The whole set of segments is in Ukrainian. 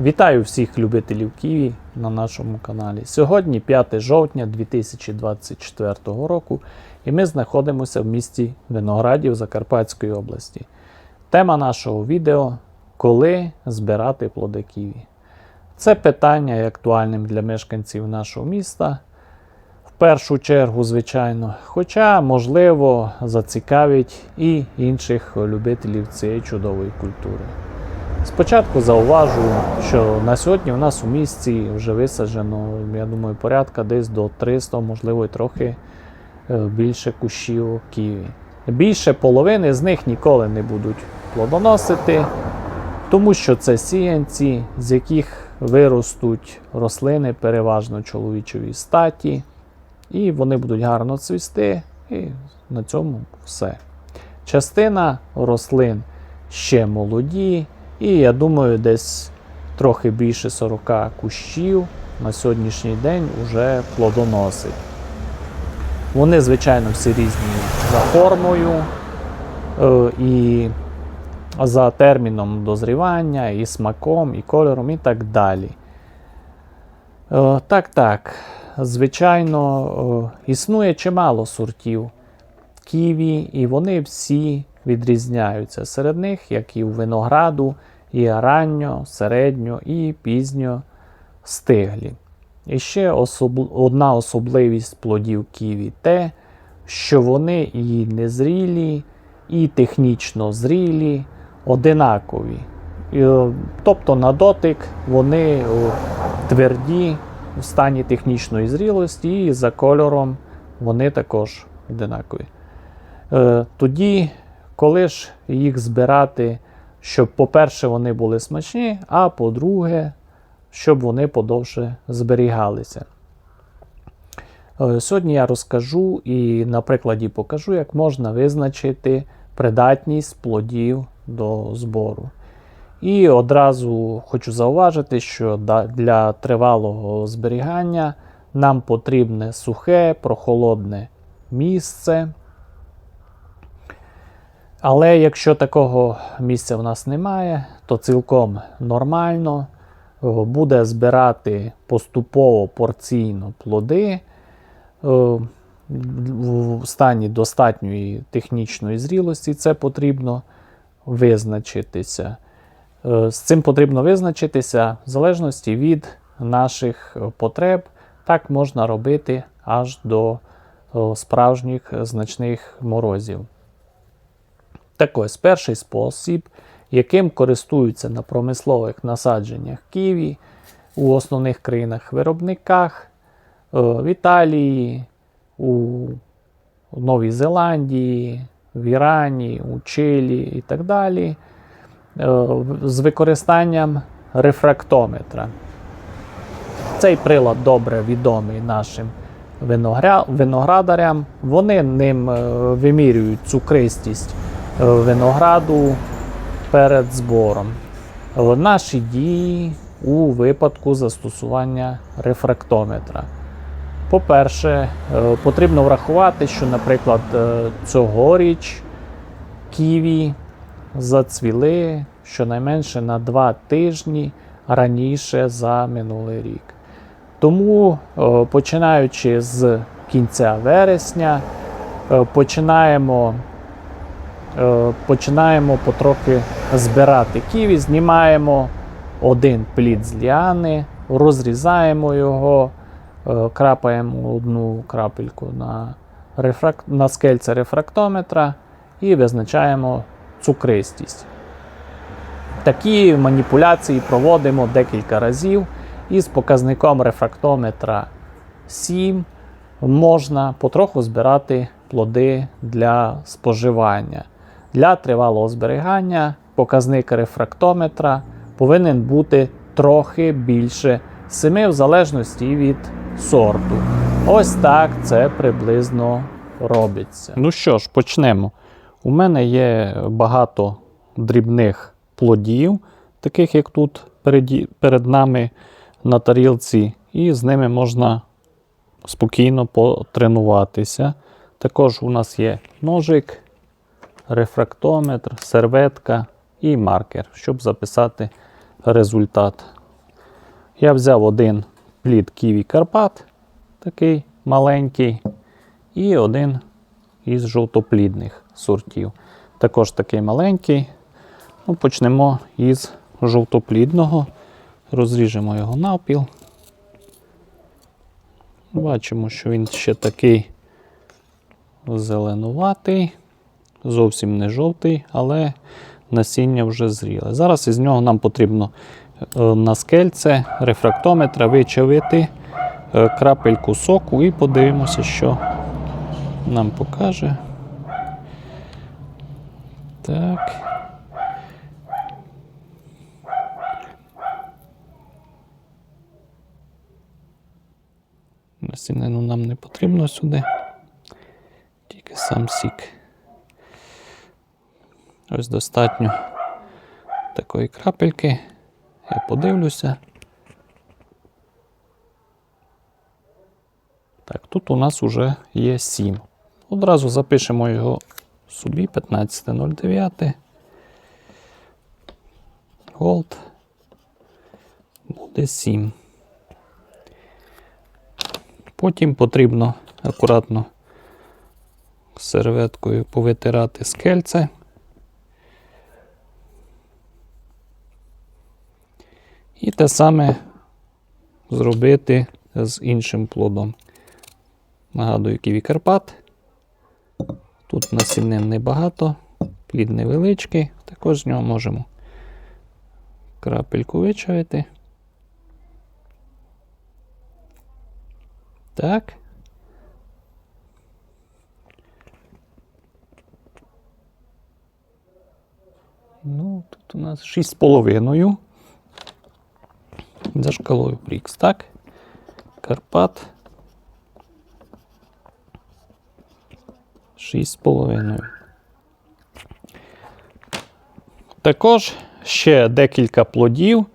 Вітаю всіх любителів Ківі на нашому каналі. Сьогодні 5 жовтня 2024 року, і ми знаходимося в місті Виноградів Закарпатської області. Тема нашого відео коли збирати плоди Ківі. Це питання є актуальним для мешканців нашого міста. В першу чергу, звичайно, хоча, можливо, зацікавить і інших любителів цієї чудової культури. Спочатку зауважу, що на сьогодні у нас у місті вже висаджено, я думаю, порядка десь до 300, можливо, і трохи е, більше кущів ківі. Більше половини з них ніколи не будуть плодоносити, тому що це сіянці, з яких виростуть рослини переважно чоловічої статі, і вони будуть гарно цвісти, і на цьому все. Частина рослин ще молоді, і я думаю, десь трохи більше 40 кущів на сьогоднішній день вже плодоносить. Вони, звичайно, всі різні за формою е, і за терміном дозрівання, і смаком, і кольором, і так далі. Е, Так, так. Звичайно, е, існує чимало сортів ківі, і вони всі відрізняються. Серед них, як і у винограду, і ранньо, середньо і пізньо стиглі. І ще особ... одна особливість плодів ківі те, що вони і незрілі, і технічно зрілі, одинакові. Е, Тобто на дотик вони тверді в стані технічної зрілості, і за кольором вони також одинакові. Е, Тоді, коли ж їх збирати, щоб, по-перше, вони були смачні, а по-друге, щоб вони подовше зберігалися. Е, Сьогодні я розкажу і на прикладі покажу, як можна визначити придатність плодів до збору. І одразу хочу зауважити, що для тривалого зберігання нам потрібне сухе, прохолодне місце. Але якщо такого місця в нас немає, то цілком нормально буде збирати поступово порційно плоди в стані достатньої технічної зрілості. Це потрібно визначитися. Е, З цим потрібно визначитися в залежності від наших е, потреб. Так можна робити аж до справжніх значних морозів. Так ось перший спосіб, яким користуються на промислових насадженнях Ківі у основних країнах-виробниках е, в Італії, у Новій Зеландії, в Ірані, у Чилі і так далі, е, з використанням рефрактометра. Цей прилад добре відомий нашим виноградарям. Вони ним е, вимірюють цукристість винограду перед збором. Наші дії у випадку застосування рефрактометра. По-перше, е, потрібно врахувати, що, наприклад, е, цьогоріч ківі зацвіли щонайменше на 2 тижні раніше за минулий рік. Тому, е, починаючи з кінця вересня, починаємо, починаємо потрохи збирати ківі, знімаємо один плід з ліани, розрізаємо його, е, крапаємо одну крапельку на, рефрак... на скельце рефрактометра і визначаємо цукристість. Такі маніпуляції проводимо декілька разів. І з показником рефрактометра 7 можна потроху збирати плоди для споживання. Для тривалого зберігання показник рефрактометра повинен бути трохи більше 7 в залежності від сорту. Ось так це приблизно робиться. Ну що ж, почнемо. У мене є багато дрібних плодів, таких як тут перед нами на тарілці, і з ними можна спокійно потренуватися. Також у нас є ножик, рефрактометр, серветка і маркер, щоб записати результат Я взяв один плід Ківі Карпат, такий маленький, і один із жовтоплідних сортів. Також такий маленький. Ну, почнемо із жовтоплідного. Розріжемо його навпіл. Бачимо, що він ще такий зеленуватий, зовсім не жовтий, але насіння вже зріле. Зараз із нього нам потрібно е, на скельце рефрактометра вичавити е, крапельку соку і подивимося, що нам покаже. Так. Насінину нам не потрібно сюди. Тільки сам сік. Ось достатньо такої крапельки. Я подивлюся. Так, тут у нас вже є 7. Одразу запишемо його собі 15.09. Gold буде 7. Потім потрібно акуратно серветкою повитирати скельце. І те саме зробити з іншим плодом. Нагадую, ківі Карпат. Тут насінин небагато, плід невеличкий, також з нього можемо крапельку вичавити. Так. Ну, тут у нас 6,5. За шкалою Брікс, так? Карпат. 6,5. Також ще декілька плодів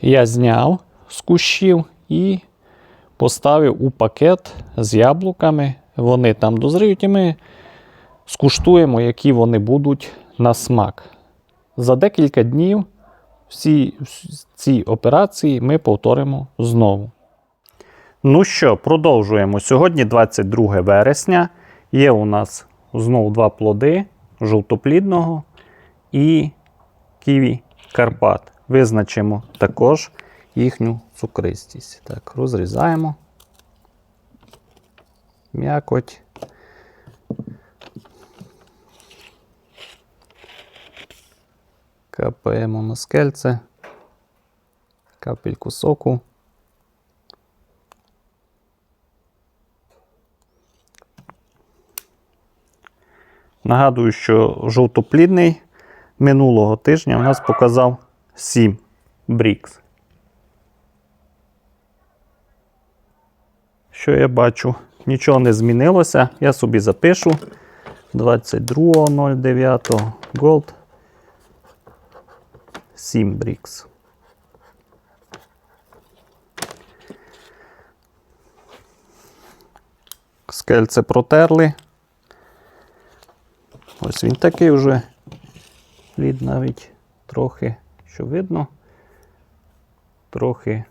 я зняв з кущів і поставив у пакет з яблуками. Вони там дозріють, і ми скуштуємо, які вони будуть на смак. За декілька днів всі ці операції ми повторимо знову. Ну що, продовжуємо. Сьогодні 22 вересня. Є у нас знову два плоди жовтоплідного і ківі Карпат. Визначимо також їхню цукристість. Так, розрізаємо м'якоть. Капаємо на скельце, капельку соку. Нагадую, що жовтоплідний минулого тижня у нас показав 7 брікс. Що я бачу? Нічого не змінилося. Я собі запишу 22.09 Gold 7 брікс. Скельце протерли. Ось він такий вже плід навіть трохи, що видно, трохи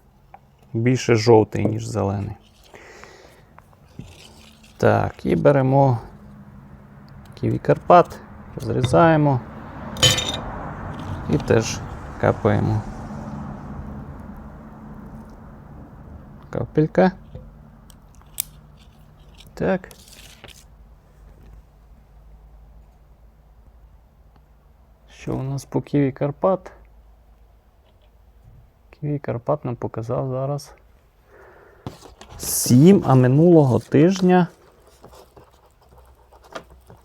більше жовтий, ніж зелений. Так, і беремо ківі Карпат, зрізаємо і теж капаємо. Капелька. Так. Що у нас по Ківі Карпат? Ківі Карпат нам показав зараз 7, а минулого тижня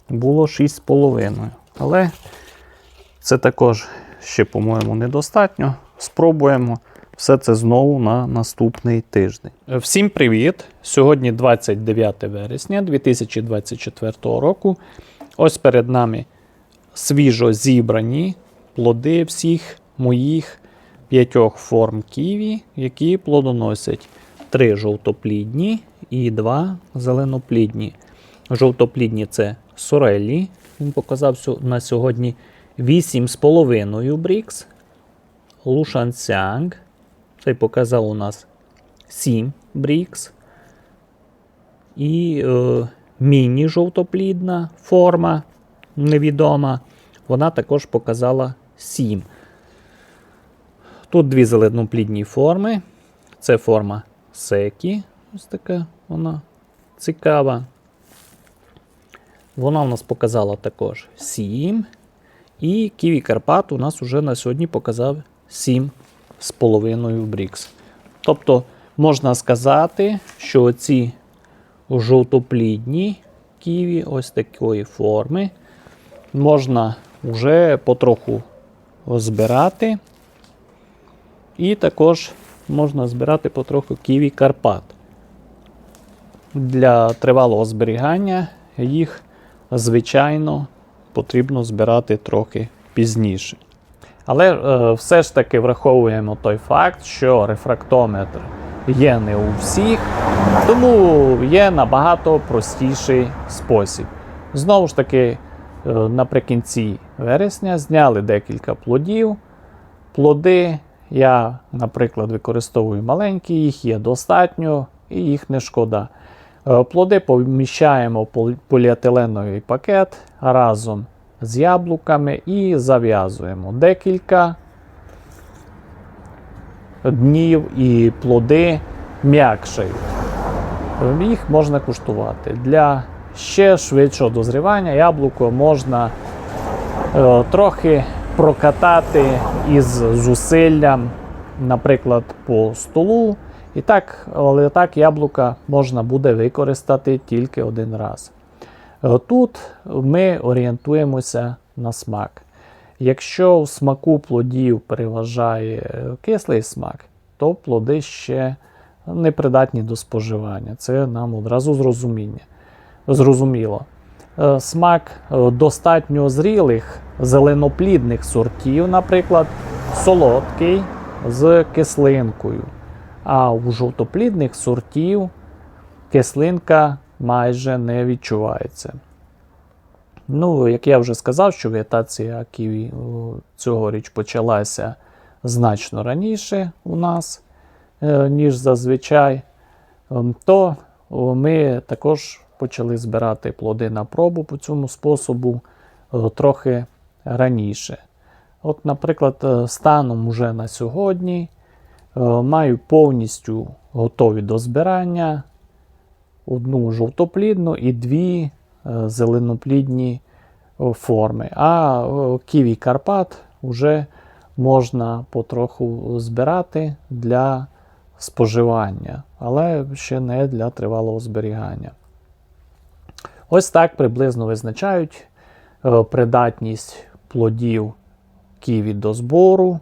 було 6,5. Але це також ще, по-моєму, недостатньо. Спробуємо все це знову на наступний тиждень. Всім привіт! Сьогодні 29 вересня 2024 року. Ось перед нами свіжо зібрані плоди всіх моїх п'ятьох форм ківі, які плодоносять три жовтоплідні і два зеленоплідні. Жовтоплідні це сорелі. Він показав на сьогодні 8,5 брікс. Лушансянг Цей показав у нас 7 брікс. І е, міні-жовтоплідна форма невідома. Вона також показала 7. Тут дві зеленоплідні форми. Це форма секі. Ось така вона цікава. Вона у нас показала також 7. І Ківі Карпат у нас уже на сьогодні показав 7 з половиною брікс. Тобто можна сказати, що ці жовтоплідні ківі ось такої форми можна вже потроху збирати. І також можна збирати потроху ківі Карпат. Для тривалого зберігання їх, звичайно, потрібно збирати трохи пізніше. Але е, все ж таки враховуємо той факт, що рефрактометр є не у всіх, тому є набагато простіший спосіб. Знову ж таки, е, наприкінці вересня зняли декілька плодів. Плоди я, наприклад, використовую маленькі, їх є достатньо і їх не шкода. Е, Плоди поміщаємо в поліетиленовий пакет разом з яблуками і зав'язуємо декілька днів і плоди м'якшають. Їх можна куштувати. Для ще швидшого дозрівання яблуко можна е, трохи прокатати із зусиллям, наприклад, по столу. І так, але так яблука можна буде використати тільки один раз. Е, Тут ми орієнтуємося на смак. Якщо в смаку плодів переважає кислий смак, то плоди ще непридатні до споживання. Це нам одразу зрозуміння. зрозуміло. Е, Смак е, достатньо зрілих зеленоплідних сортів, наприклад, солодкий з кислинкою. А у жовтоплідних сортів кислинка майже не відчувається. Ну, як я вже сказав, що вегетація ківі цьогоріч почалася значно раніше у нас, е, ніж зазвичай, ем, то ми також почали збирати плоди на пробу по цьому способу е, трохи раніше. От, наприклад, е, станом уже на сьогодні е, маю повністю готові до збирання одну жовтоплідну і дві е, зеленоплідні форми. А ківі Карпат вже можна потроху збирати для споживання, але ще не для тривалого зберігання. Ось так приблизно визначають е, придатність плодів ківі до збору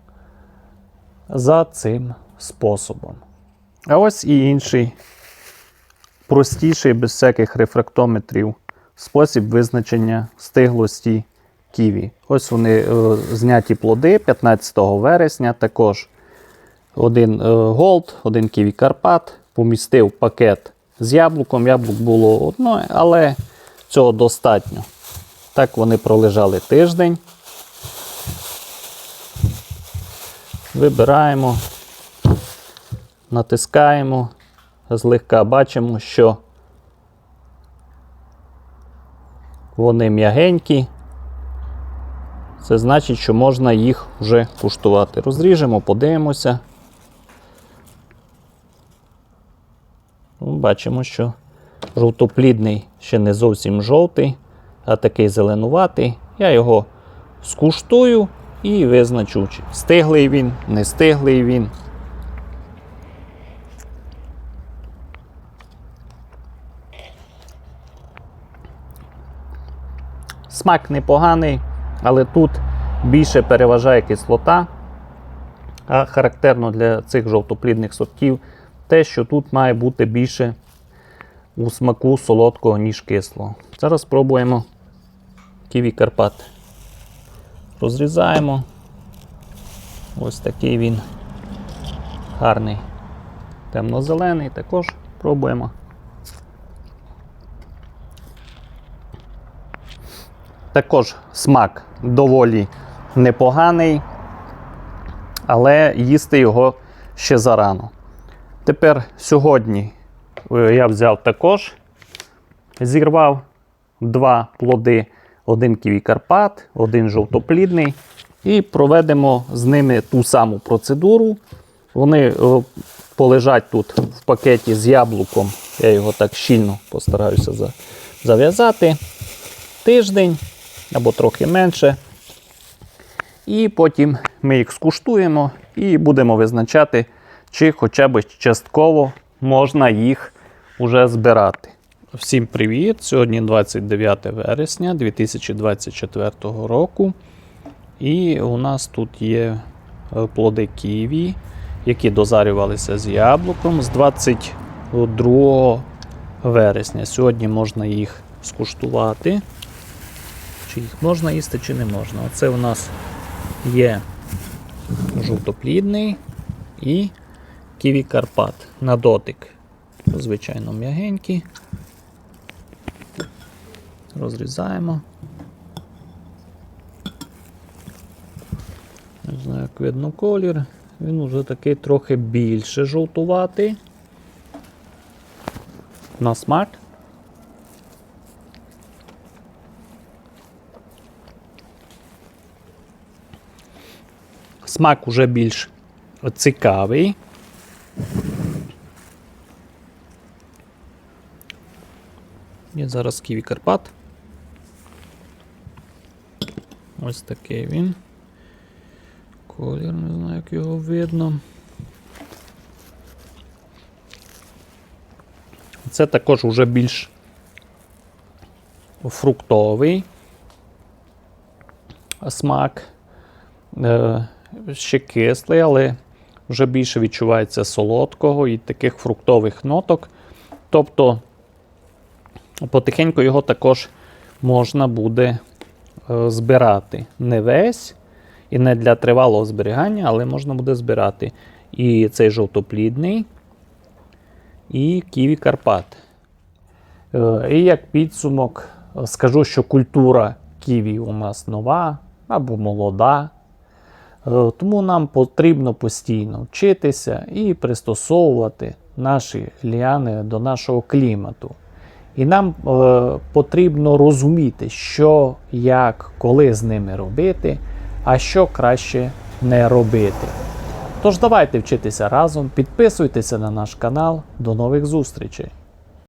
за цим способом. А ось і інший простіший, без всяких рефрактометрів, спосіб визначення стиглості ківі. Ось вони е, зняті плоди 15 вересня. Також один е, Голд, один Ківі Карпат. Помістив пакет з яблуком. Яблук було одне, але цього достатньо. Так вони пролежали тиждень. Вибираємо, натискаємо, злегка бачимо, що вони м'ягенькі. Це значить, що можна їх вже куштувати. Розріжемо, подивимося. Ну, Бачимо, що жовтоплідний ще не зовсім жовтий, а такий зеленуватий. Я його скуштую і визначу, чи стиглий він, не стиглий він. Смак непоганий, але тут більше переважає кислота. А характерно для цих жовтоплідних сортів те, що тут має бути більше у смаку солодкого, ніж кислого. Зараз спробуємо ківі Карпат. Розрізаємо. Ось такий він гарний темно-зелений. Також пробуємо. Також смак доволі непоганий, але їсти його ще зарано. Тепер сьогодні е, я взяв також, зірвав два плоди, один ківі Карпат, один жовтоплідний. І проведемо з ними ту саму процедуру. Вони е, полежать тут в пакеті з яблуком. Я його так щільно постараюся зав'язати. Тиждень або трохи менше. І потім ми їх скуштуємо і будемо визначати, чи хоча б частково можна їх уже збирати. Всім привіт! Сьогодні 29 вересня 2024 року. І у нас тут є е, плоди ківі, які дозарювалися з яблуком з 22 вересня. Сьогодні можна їх скуштувати. Чи їх можна їсти, чи не можна. Оце у нас є жовтоплідний і ківі Карпат на дотик. Звичайно, м'ягенькі. Розрізаємо. Не знаю, як видно колір. Він уже такий трохи більше жовтуватий. На смак. Смак уже більш цікавий. І зараз ківі Карпат. Ось такий він. Колір, не знаю, як його видно. Це також вже більш фруктовий смак. Е, ще кислий, але вже більше відчувається солодкого і таких фруктових ноток. Тобто потихеньку його також можна буде збирати. Не весь і не для тривалого зберігання, але можна буде збирати і цей жовтоплідний, і ківі Карпат. Е, І як підсумок, е, скажу, що культура ківі у нас нова або молода. Е, Тому нам потрібно постійно вчитися і пристосовувати наші ліани до нашого клімату. І нам е, потрібно розуміти, що, як, коли з ними робити, а що краще не робити. Тож давайте вчитися разом, підписуйтеся на наш канал. До нових зустрічей!